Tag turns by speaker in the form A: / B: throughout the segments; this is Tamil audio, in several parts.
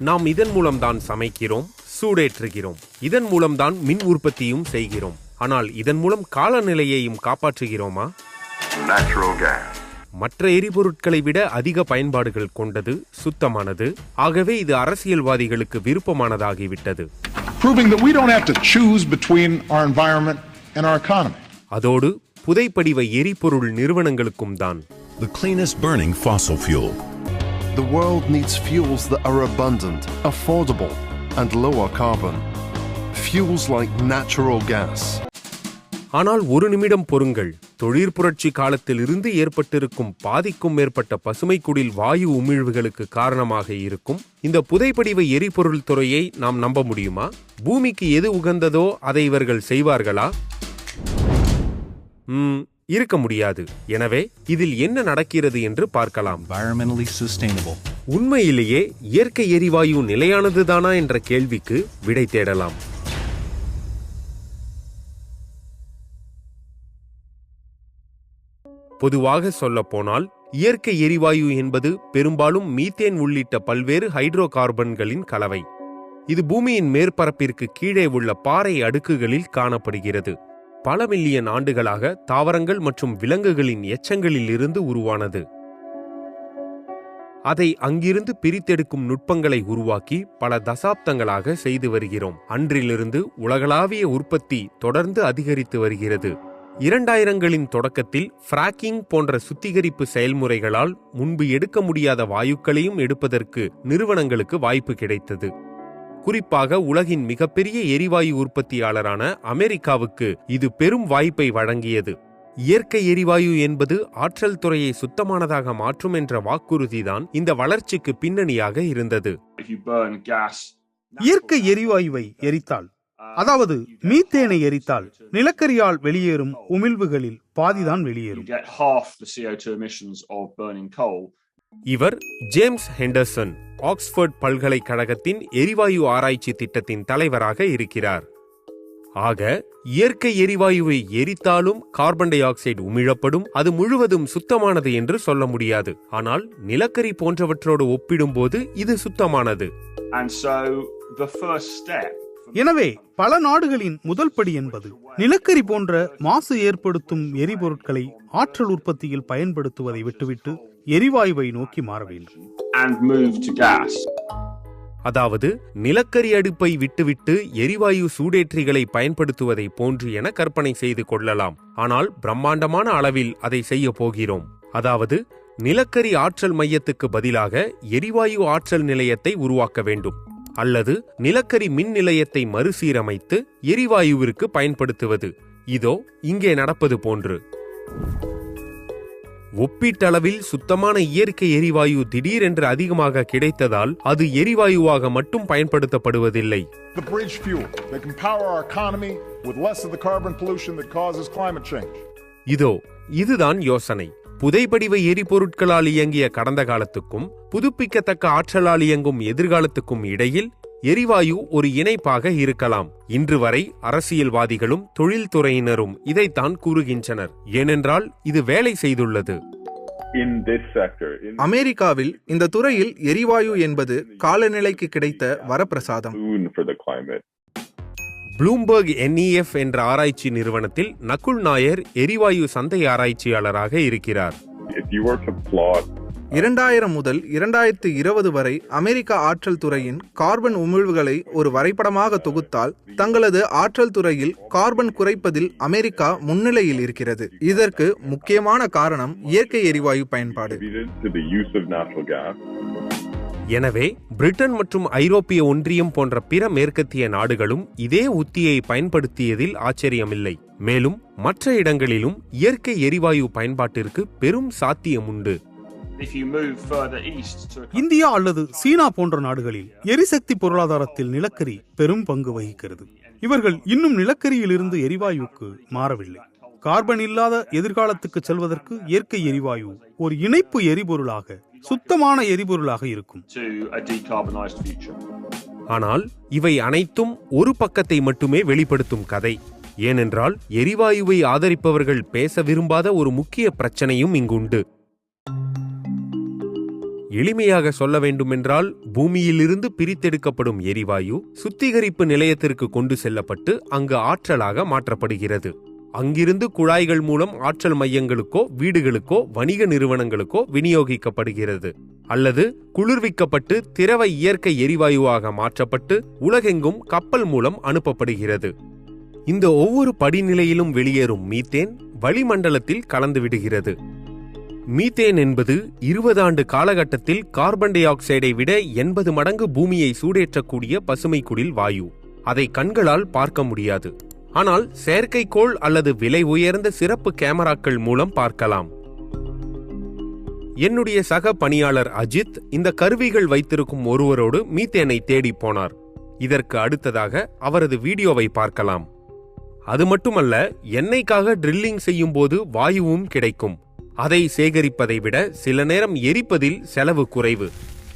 A: நாம் இதன் மூலம்தான் சமைக்கிறோம் சூடேற்றுகிறோம் இதன் மூலம்தான் மின் உற்பத்தியும் செய்கிறோம் ஆனால் இதன் மூலம் காலநிலையையும் காப்பாற்றுகிறோமா
B: Natural gas.
A: மற்ற எரிபொருட்களை விட அதிக பயன்பாடுகள் கொண்டது சுத்தமானது ஆகவே இது அரசியல்வாதிகளுக்கு விருப்பமானதாகிவிட்டது
C: proving that we don't have to choose between our environment and our economy.
A: அதோடு புதைப்படிவ எரிபொருள் நிறுவனங்களுக்கும் தான்
D: the cleanest burning fossil fuel.
B: The world needs fuels that are abundant, affordable, and lower carbon. Fuels like natural gas.
A: ஆனால் ஒரு நிமிடம் பொறுங்கள் தொழிற்புரட்சி காலத்தில் இருந்து ஏற்பட்டிருக்கும் பாதிக்கும் மேற்பட்ட பசுமை குடில் வாயு உமிழ்வுகளுக்கு காரணமாக இருக்கும் இந்த புதைப்படிவ எரிபொருள் துறையை நாம் நம்ப முடியுமா பூமிக்கு எது உகந்ததோ அதை இவர்கள் செய்வார்களா ம், இருக்க முடியாது. எனவே இதில் என்ன நடக்கிறது என்று பார்க்கலாம். உண்மையிலேயே இயற்கை எரிவாயு நிலையானதுதானா என்ற கேள்விக்கு விடை தேடலாம். பொதுவாக சொல்லப்போனால் இயற்கை எரிவாயு என்பது பெரும்பாலும் மீத்தேன் உள்ளிட்ட பல்வேறு ஹைட்ரோ கார்பன்களின் கலவை. இது பூமியின் மேற்பரப்பிற்கு கீழே உள்ள பாறை அடுக்குகளில் காணப்படுகிறது. பல மில்லியன் ஆண்டுகளாக தாவரங்கள் மற்றும் விலங்குகளின் எச்சங்களில் இருந்து உருவானது. அதை அங்கிருந்து பிரித்தெடுக்கும் நுட்பங்களை உருவாக்கி பல தசாப்தங்களாக செய்து வருகிறோம். அன்றிலிருந்து உலகளாவிய உற்பத்தி தொடர்ந்து அதிகரித்து வருகிறது. இரண்டாயிரங்களின் தொடக்கத்தில் ஃப்ராக்கிங் போன்ற சுத்திகரிப்பு செயல்முறைகளால் முன்பு எடுக்க முடியாத வாயுக்களையும் எடுப்பதற்கு நிறுவனங்களுக்கு வாய்ப்பு கிடைத்தது. குறிப்பாக உலகின் மிகப்பெரிய எரிவாயு உற்பத்தியாளரான அமெரிக்காவுக்கு இது பெரும் வாய்ப்பை வழங்கியது. இயற்கை எரிவாயு என்பது ஆற்றல் துறையை சுத்தமானதாக மாற்றும் என்ற வாக்குறுதிதான் இந்த வளர்ச்சிக்கு பின்னணியாக இருந்தது.
E: இயற்கை எரிவாயுவை எரித்தால் அதாவது மீத்தேனை எரித்தால் நிலக்கரியால் வெளியேறும் உமிழ்வுகளில் பாதிதான் வெளியேறும்.
F: Get half the CO2 emissions of burning coal.
A: இவர் ஜேம்ஸ் ஹெண்டர்சன் ஆக்ஸ்போர்ட் பல்கலைக்கழகத்தின் எரிவாயு ஆராய்ச்சி திட்டத்தின் தலைவராக இருக்கிறார் ஆக இயற்கை எரிவாயுவை எரித்தாலும் கார்பன் டை ஆக்சைடு உமிழப்படும் அது முழுவதும் சுத்தமானது என்று சொல்ல முடியாது ஆனால் நிலக்கரி போன்றவற்றோடு ஒப்பிடும்போது இது சுத்தமானது
E: எனவே பல நாடுகளின் முதல் படி என்பது நிலக்கரி போன்ற மாசு ஏற்படுத்தும் எரிபொருட்களை ஆற்றல் உற்பத்தியில் பயன்படுத்துவதை விட்டுவிட்டு எரிவாயுவை நோக்கி மாற வேண்டும்.
A: அதாவது நிலக்கரி அடுப்பை விட்டுவிட்டு எரிவாயு சூடேற்றிகளை பயன்படுத்துவதை போன்று என கற்பனை செய்து கொள்ளலாம். ஆனால் பிரம்மாண்டமான அளவில் அதை செய்ய போகிறோம். அதாவது நிலக்கரி ஆற்றல் மையத்துக்கு பதிலாக எரிவாயு ஆற்றல் நிலையத்தை உருவாக்க வேண்டும். அல்லது நிலக்கரி மின் நிலையத்தை மறுசீரமைத்து எரிவாயுவிற்கு பயன்படுத்துவது. இதோ இங்கே நடப்பது போன்று. ஒப்பீட்டளவில் சுத்தமான இயற்கை எரிவாயு திடீரென்று அதிகமாக கிடைத்ததால் அது எரிவாயுவாக மட்டும் பயன்படுத்தப்படுவதில்லை. இதோ இதுதான் யோசனை புதைபடிவ எரிபொருட்களால் இயங்கிய கடந்த காலத்துக்கும் புதுப்பிக்கத்தக்க ஆற்றலால் இயங்கும் எதிர்காலத்துக்கும் இடையில் எரிவாயு ஒரு இணைப்பாக இருக்கலாம். இன்று வரை அரசியல்வாதிகளும் தொழில்துறையினரும் இதைத்தான் கூறுகின்றனர். ஏனென்றால் இது வேலை செய்துள்ளது.
G: அமெரிக்காவில் இந்த துறையில் எரிவாயு என்பது காலநிலைக்கு கிடைத்த வரப்பிரசாதம்.
A: ப்ளூம்பர்க் NEF என்ற ஆராய்ச்சி நிறுவனத்தில் நகுல் நாயர் எரிவாயு சந்தை ஆராய்ச்சியாளராக இருக்கிறார்.
H: If you were to plot
G: இரண்டாயிரம் முதல் இரண்டாயிரத்து இருபது வரை அமெரிக்க ஆற்றல் துறையின் கார்பன் உமிழ்வுகளை ஒரு வரைபடமாக தொகுத்தால் தங்களது ஆற்றல் துறையில் கார்பன் குறைப்பதில் அமெரிக்கா முன்னிலையில் இருக்கிறது. இதற்கு முக்கியமான காரணம் இயற்கை எரிவாயு பயன்பாடு.
A: எனவே பிரிட்டன் மற்றும் ஐரோப்பிய ஒன்றியம் போன்ற பிற மேற்கத்திய நாடுகளும் இதே உத்தியை பயன்படுத்தியதில் ஆச்சரியமில்லை. மேலும் மற்ற இடங்களிலும் இயற்கை எரிவாயு பயன்பாட்டிற்கு பெரும் சாத்தியம் உண்டு.
E: இந்தியா அல்லது சீனா போன்ற நாடுகளில் எரிசக்தி பொருளாதாரத்தில் நிலக்கரி பெரும் பங்கு வகிக்கிறது. இவர்கள் இன்னும் நிலக்கரியிலிருந்து எரிவாயுவுக்கு மாறவில்லை. கார்பன் இல்லாத எதிர்காலத்துக்கு செல்வதற்கு இயற்கை எரிவாயு ஒரு இணைப்பு எரிபொருளாக சுத்தமான எரிபொருளாக இருக்கும்.
A: ஆனால் இவை அனைத்தும் ஒரு பக்கத்தை மட்டுமே வெளிப்படுத்தும் கதை. ஏனென்றால் எரிவாயுவை ஆதரிப்பவர்கள் பேச விரும்பாத ஒரு முக்கிய பிரச்சனையும் இங்குண்டு. எளிமையாக சொல்ல வேண்டுமென்றால் பூமியிலிருந்து பிரித்தெடுக்கப்படும் எரிவாயு சுத்திகரிப்பு நிலையத்திற்கு கொண்டு செல்லப்பட்டு அங்கு ஆற்றலாக மாற்றப்படுகிறது. அங்கிருந்து குழாய்கள் மூலம் ஆற்றல் மையங்களுக்கோ வீடுகளுக்கோ வணிக நிறுவனங்களுக்கோ விநியோகிக்கப்படுகிறது. அல்லது குளிர்விக்கப்பட்டு திரவ இயற்கை எரிவாயுவாக மாற்றப்பட்டு உலகெங்கும் கப்பல் மூலம் அனுப்பப்படுகிறது. இந்த ஒவ்வொரு படிநிலையிலும் வெளியேறும் மீத்தேன் வளிமண்டலத்தில் கலந்து விடுகிறது மீத்தேன் என்பது இருபது ஆண்டு காலகட்டத்தில் கார்பன் டை ஆக்சைடை விட எண்பது மடங்கு பூமியை சூடேற்றக்கூடிய பசுமை குடில் வாயு. அதை கண்களால் பார்க்க முடியாது. ஆனால் செயற்கைக்கோள் அல்லது விலை உயர்ந்த சிறப்பு கேமராக்கள் மூலம் பார்க்கலாம். என்னுடைய சக பணியாளர் அஜித் இந்த கருவிகள் வைத்திருக்கும் ஒருவரோடு மீத்தேனை தேடி போனார். இதற்கு அடுத்ததாக அவரது வீடியோவை பார்க்கலாம். அது மட்டுமல்ல எண்ணெய்க்காக ட்ரில்லிங் செய்யும் போது வாயுவும் கிடைக்கும். அதை சேகரிப்பதை விட சில நேரம் எரிப்பதில் செலவு குறைவு.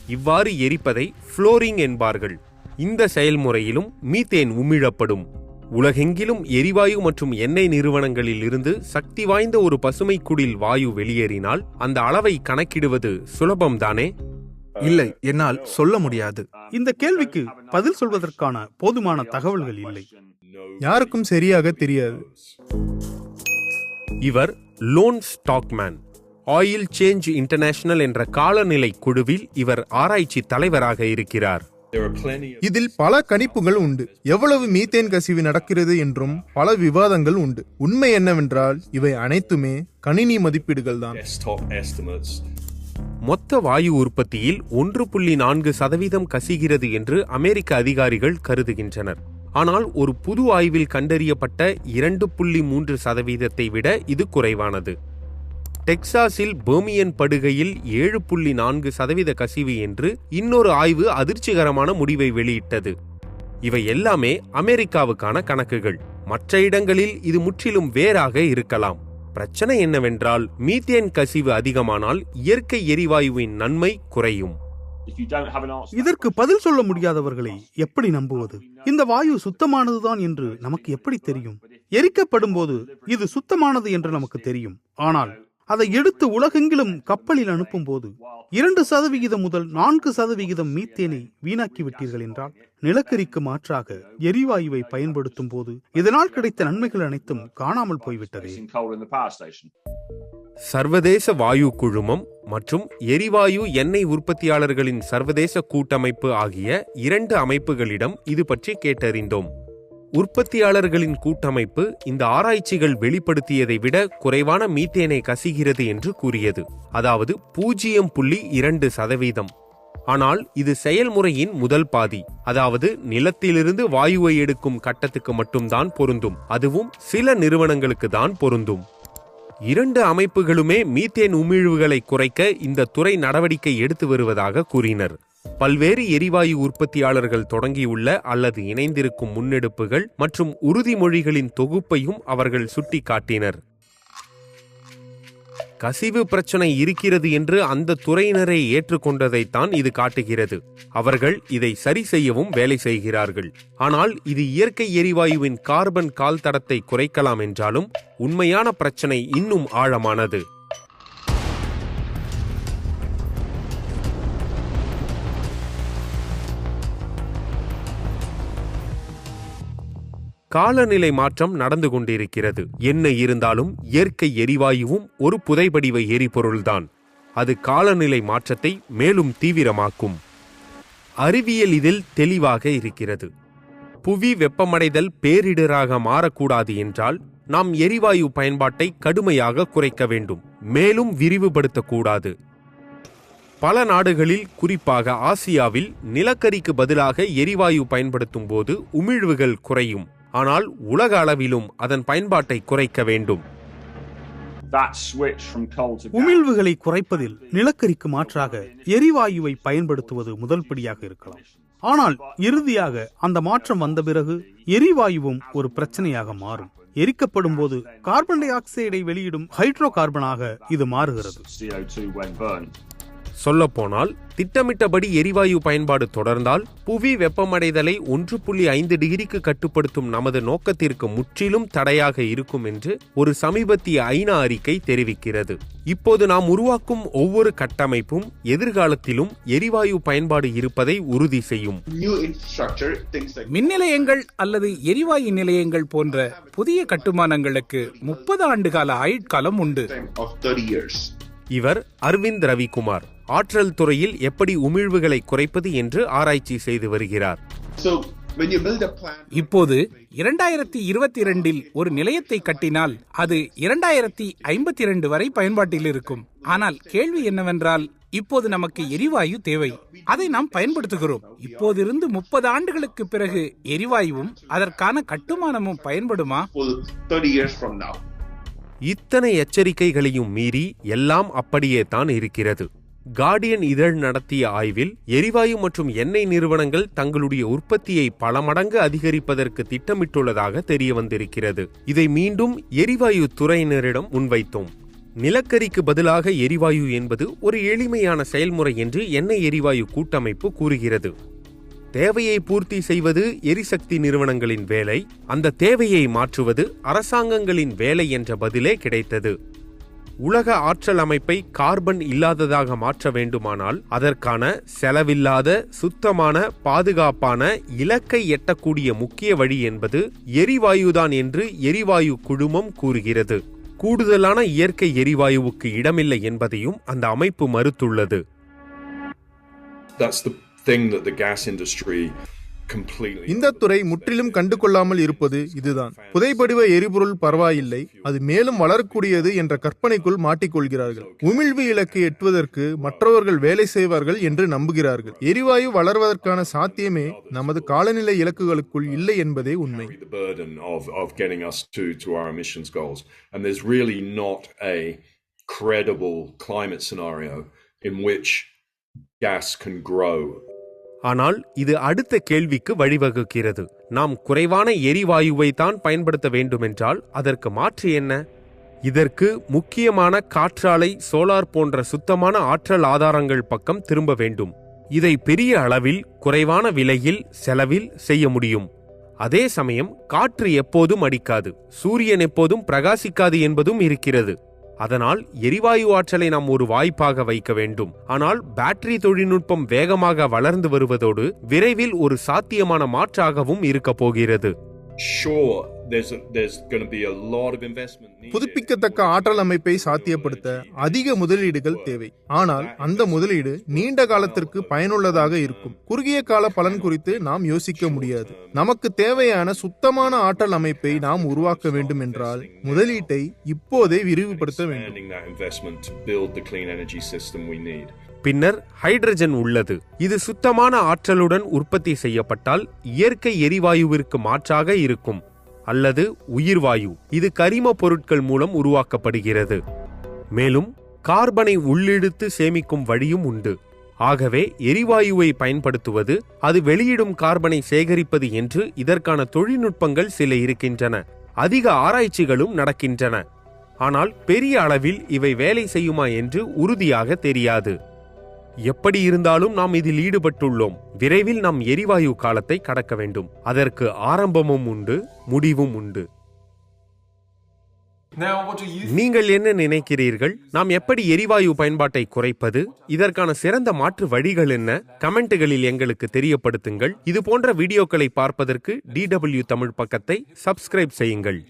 A: இவ்வாறு எரிப்பதை ஃப்ளோரிங் என்பார்கள். இந்த செயல்முறையிலும் மீத்தேன் உமிழப்படும். உலகெங்கிலும் எரிவாயு மற்றும் எண்ணெய் நிறுவனங்களில் இருந்து சக்தி வாய்ந்த ஒரு பசுமை குடில் வாயு வெளியேறினால் அந்த அளவை கணக்கிடுவது சுலபம்தானே?
G: இல்லை என்னால் சொல்ல முடியாது.
E: இந்த கேள்விக்கு பதில் சொல்வதற்கான போதுமான தகவல்கள் இல்லை.
I: யாருக்கும் சரியாக தெரியாது.
A: இவர் Lorne Stockman Oil Change International என்ற காலநிலை குழுவில் இவர் ஆராய்ச்சி தலைவராக இருக்கிறார்.
I: இதில் பல கணிப்புகள் உண்டு. எவ்வளவு மீத்தேன் கசிவு நடக்கிறது என்றும் பல விவாதங்கள் உண்டு. உண்மை என்னவென்றால் இவை அனைத்துமே கணினி மதிப்பீடுகள் தான்
A: மொத்த வாயு உற்பத்தியில் ஒன்று புள்ளி நான்கு சதவீதம் கசிகிறது என்று அமெரிக்க அதிகாரிகள் கருதுகின்றனர். ஆனால் ஒரு புது ஆய்வில் கண்டறியப்பட்ட இரண்டு புள்ளி மூன்று சதவீதத்தை விட இது குறைவானது. டெக்சாஸில் பெர்மியன் படுகையில் ஏழு புள்ளி நான்கு சதவீத கசிவு என்று இன்னொரு ஆய்வு அதிர்ச்சிகரமான முடிவை வெளியிட்டது. இவை எல்லாமே அமெரிக்காவுக்கான கணக்குகள். மற்ற இடங்களில் இது முற்றிலும் வேறாக இருக்கலாம். பிரச்சனை என்னவென்றால் மீத்தேன் கசிவு அதிகமானால் இயற்கை எரிவாயுவின் நன்மை குறையும்.
E: இதற்கு பதில் சொல்ல முடியாதவர்களை எப்படி நம்புவது? இந்த வாயு சுத்தமானதுதான் என்று நமக்கு எப்படி தெரியும்? எரிக்கப்படும் போது இது சுத்தமானது என்று நமக்கு தெரியும். ஆனால் அதை எடுத்து உலகெங்கிலும் கப்பலில் அனுப்பும் போது இரண்டு சதவிகிதம் முதல் நான்கு சதவிகிதம் மீத்தேனை வீணாக்கி விட்டீர்கள் என்றால் நிலக்கரிக்கு மாற்றாக எரிவாயுவை பயன்படுத்தும் போது இதனால் கிடைத்த நன்மைகள் அனைத்தும் காணாமல் போய்விட்டதே.
A: சர்வதேச வாயு குழுமம் மற்றும் எரிவாயு எண்ணெய் உற்பத்தியாளர்களின் சர்வதேச கூட்டமைப்பு ஆகிய இரண்டு அமைப்புகளிடம் இது பற்றி கேட்டறிந்தோம். உற்பத்தியாளர்களின் கூட்டமைப்பு இந்த ஆராய்ச்சிகள் வெளிப்படுத்தியதை விட குறைவான மீத்தேனை கசிகிறது என்று கூறியது. அதாவது பூஜ்ஜியம் புள்ளி இரண்டு சதவீதம். ஆனால் இது செயல்முறையின் முதல் பாதி. அதாவது நிலத்திலிருந்து வாயுவை எடுக்கும் கட்டத்துக்கு மட்டும்தான் பொருந்தும். அதுவும் சில நிறுவனங்களுக்கு தான் பொருந்தும். இரண்டு அமைப்புகளுமே மீத்தேன் உமிழ்வுகளை குறைக்க இந்த துறை நடவடிக்கை எடுத்து வருவதாக கூறினர். பல்வேறு எரிவாயு உற்பத்தியாளர்கள் தொடங்கியுள்ள அல்லது இணைந்திருக்கும் முன்னெடுப்புகள் மற்றும் உறுதிமொழிகளின் தொகுப்பையும் அவர்கள் சுட்டிக்காட்டினர். கசிவு பிரச்சனை இருக்கிறது என்று அந்த துறையினரை ஏற்றுக்கொண்டதைத்தான் இது காட்டுகிறது. அவர்கள் இதை சரி செய்யவும் வேலை செய்கிறார்கள். ஆனால் இது இயற்கை எரிவாயுவின் கார்பன் கால் தடத்தை குறைக்கலாம் என்றாலும் உண்மையான பிரச்சனை இன்னும் ஆழமானது. காலநிலை மாற்றம் நடந்து கொண்டிருக்கிறது. என்ன இருந்தாலும் இயற்கை எரிவாயுவும் ஒரு புதைபடிவ எரிபொருள்தான். அது காலநிலை மாற்றத்தை மேலும் தீவிரமாக்கும். அறிவியல் இதில் தெளிவாக இருக்கிறது. புவி வெப்பமடைதல் பேரிடராக மாறக்கூடாது என்றால் நாம் எரிவாயு பயன்பாட்டை கடுமையாக குறைக்க வேண்டும். மேலும் விரிவுபடுத்தக்கூடாது. பல நாடுகளில் குறிப்பாக ஆசியாவில் நிலக்கரிக்கு பதிலாக எரிவாயு பயன்படுத்தும் போது உமிழ்வுகள் குறையும். ஆனால் உலக அளவிலும் அதன் பயன்பாட்டை குறைக்க வேண்டும்.
E: உமிழ்வுகளை குறைப்பதில் நிலக்கரிக்கு மாற்றாக எரிவாயுவை பயன்படுத்துவது முதல் படியாக இருக்கலாம் ஆனால் இறுதியாக அந்த மாற்றம் வந்த பிறகு எரிவாயுவும் ஒரு பிரச்சனையாக மாறும் எரிக்கப்படும் போது கார்பன் டை ஆக்சைடை வெளியிடும் ஹைட்ரோ கார்பனாக இது மாறுகிறது
F: CO2 when burned.
A: சொல்லப்போனால் திட்டமிட்டபடி எரிவாயு பயன்பாடு தொடர்ந்தால் புவி வெப்பமடைதலை ஒன்று புள்ளி ஐந்து டிகிரிக்கு கட்டுப்படுத்தும் நமது நோக்கத்திற்கு முற்றிலும் தடையாக இருக்கும் என்று ஒரு சமீபத்திய ஐநா அறிக்கை தெரிவிக்கிறது. இப்போது நாம் உருவாக்கும் ஒவ்வொரு கட்டமைப்பும் எதிர்காலத்திலும் எரிவாயு பயன்பாடு இருப்பதை உறுதி செய்யும்.
J: மின் நிலையங்கள் அல்லது எரிவாயு நிலையங்கள் போன்ற புதிய கட்டுமானங்களுக்கு முப்பது ஆண்டுகால ஆயுட்காலம் உண்டு.
A: இவர் அரவிந்த் ரவிக்குமார். ஆற்றல் துறையில் எப்படி உமிழ்வுகளை குறைப்பது என்று ஆராய்ச்சி செய்து வருகிறார்.
J: இப்போது இரண்டாயிரத்தி இருபத்தி இரண்டில் ஒரு நிலையத்தை கட்டினால் அது இரண்டாயிரத்தி ஐம்பத்தி இரண்டு வரை பயன்பாட்டில் இருக்கும். ஆனால் கேள்வி என்னவென்றால் இப்போது நமக்கு எரிவாயு தேவை. அதை நாம் பயன்படுத்துகிறோம். இப்போதிருந்து முப்பது ஆண்டுகளுக்கு பிறகு எரிவாயுவும் அதற்கான கட்டுமானமும் பயன்படுமா?
A: இத்தனை எச்சரிக்கைகளையும் மீறி எல்லாம் அப்படியே தான் இருக்கிறது. கார்டியன் இதழ் நடத்திய ஆய்வில் எரிவாயு மற்றும் எண்ணெய் நிறுவனங்கள் தங்களுடைய உற்பத்தியை பல மடங்கு அதிகரிப்பதற்கு திட்டமிட்டுள்ளதாக தெரிய வந்திருக்கிறது இதை மீண்டும் எரிவாயு துறையினரிடம் முன்வைத்தோம். நிலக்கரிக்கு பதிலாக எரிவாயு என்பது ஒரு எளிமையான செயல்முறை என்று எண்ணெய் எரிவாயு கூட்டமைப்பு கூறுகிறது. தேவையை பூர்த்தி செய்வது எரிசக்தி நிறுவனங்களின் வேலை அந்த தேவையை மாற்றுவது அரசாங்கங்களின் வேலை என்ற பதிலே கிடைத்தது. உலக ஆற்றல் அமைப்பை கார்பன் இல்லாததாக மாற்ற வேண்டுமானால் அதற்கான செலவில்லாத சுத்தமான பாதுகாப்பான இலக்கை எட்டக்கூடிய முக்கிய வழி என்பது எரிவாயுதான் என்று எரிவாயு குழுமம் கூறுகிறது கூடுதலான இயற்கை எரிவாயுவுக்கு இடமில்லை என்பதையும் அந்த அமைப்பு மறுத்துள்ளது
K: That's the thing that the gas industry.
I: இந்த துறை முற்றிலும் கண்டு கொள்ளாமல் இருப்பது இதுதான். புதைபடிவ எரிபொருள் பரவாயில்லை அது மேலும் வளரக்கூடியது என்ற கற்பனைக்குள் மாட்டிக்கொள்கிறார்கள். உமிழ்வு இலக்கை எட்டுவதற்கு மற்றவர்கள் வேலை செய்வார்கள் என்று நம்புகிறார்கள். எரிவாயு வளர்வதற்கான சாத்தியமே நமது காலநிலை இலக்குகளுக்குள் இல்லை என்பதே உண்மை.
K: Credible climate scenario in which gas can grow
A: ஆனால் இது அடுத்த கேள்விக்கு வழிவகுக்கிறது. நாம் குறைவான எரிவாயுவை தான் பயன்படுத்த வேண்டுமென்றால் அதற்கு மாற்று என்ன? இதற்கு முக்கியமான காற்றாலை சோலார் போன்ற சுத்தமான ஆற்றல் ஆதாரங்கள் பக்கம் திரும்ப வேண்டும். இதை பெரிய அளவில் குறைவான விலையில் செலவில் செய்ய முடியும். அதே சமயம் காற்று எப்போதும் அடிக்காது. சூரியன் எப்போதும் பிரகாசிக்காது என்பதும் இருக்கிறது. அதனால் எரிவாயு ஆற்றலை நாம் ஒரு வாய்ப்பாக வைக்க வேண்டும். ஆனால் பேட்டரி தொழில்நுட்பம் வேகமாக வளர்ந்து வருவதோடு விரைவில் ஒரு சாத்தியமான மாற்றாகவும் இருக்கப் போகிறது.
K: Sure, there's, a, there's going to be a lot of investment needed.
I: புதுப்பிக்கத்தக்க ஆற்றல் அமைப்பை சாத்தியப்படுத்த அதிக முதலீடுகள் தேவை. ஆனால் அந்த முதலீடு நீண்ட காலத்திற்கு பயனுள்ளதாக இருக்கும். குறுகிய கால பலன் குறித்து நாம் யோசிக்க முடியாது. நமக்கு தேவையான சுத்தமான ஆற்றல் அமைப்பை நாம் உருவாக்க வேண்டும் என்றால் முதலீட்டை இப்போதே விரிவுபடுத்த வேண்டும்.
A: பின்னர் ஹைட்ரஜன் உள்ளது. இது சுத்தமான ஆற்றலுடன் உற்பத்தி செய்யப்பட்டால் இயற்கை எரிவாயுவிற்கு மாற்றாக இருக்கும். அல்லது உயிர்வாயு. இது கரிம பொருட்கள் மூலம் உருவாக்கப்படுகிறது. மேலும் கார்பனை உள்ளிழுத்து சேமிக்கும் வழியும் உண்டு. ஆகவே எரிவாயுவை பயன்படுத்துவது அது வெளியிடும் கார்பனை சேகரிப்பது என்று இதற்கான தொழில்நுட்பங்கள் சில இருக்கின்றன. அதிக ஆராய்ச்சிகளும் நடக்கின்றன. ஆனால் பெரிய அளவில் இவை வேலை செய்யுமா என்று உறுதியாக தெரியாது. எப்படி இருந்தாலும் நாம் இதில் ஈடுபட்டுள்ளோம். விரைவில் நாம் எரிவாயு காலத்தை கடக்க வேண்டும். அதற்கு ஆரம்பமும் உண்டு முடிவும் உண்டு. நீங்கள் என்ன நினைக்கிறீர்கள்? நாம் எப்படி எரிவாயு பயன்பாட்டை குறைப்பது? இதற்கான சிறந்த மாற்று வழிகள் என்ன? கமெண்ட்டுகளில் எங்களுக்கு தெரியப்படுத்துங்கள். இது போன்ற வீடியோக்களை பார்ப்பதற்கு டிடபிள்யூ தமிழ் பக்கத்தை சப்ஸ்கிரைப் செய்யுங்கள்.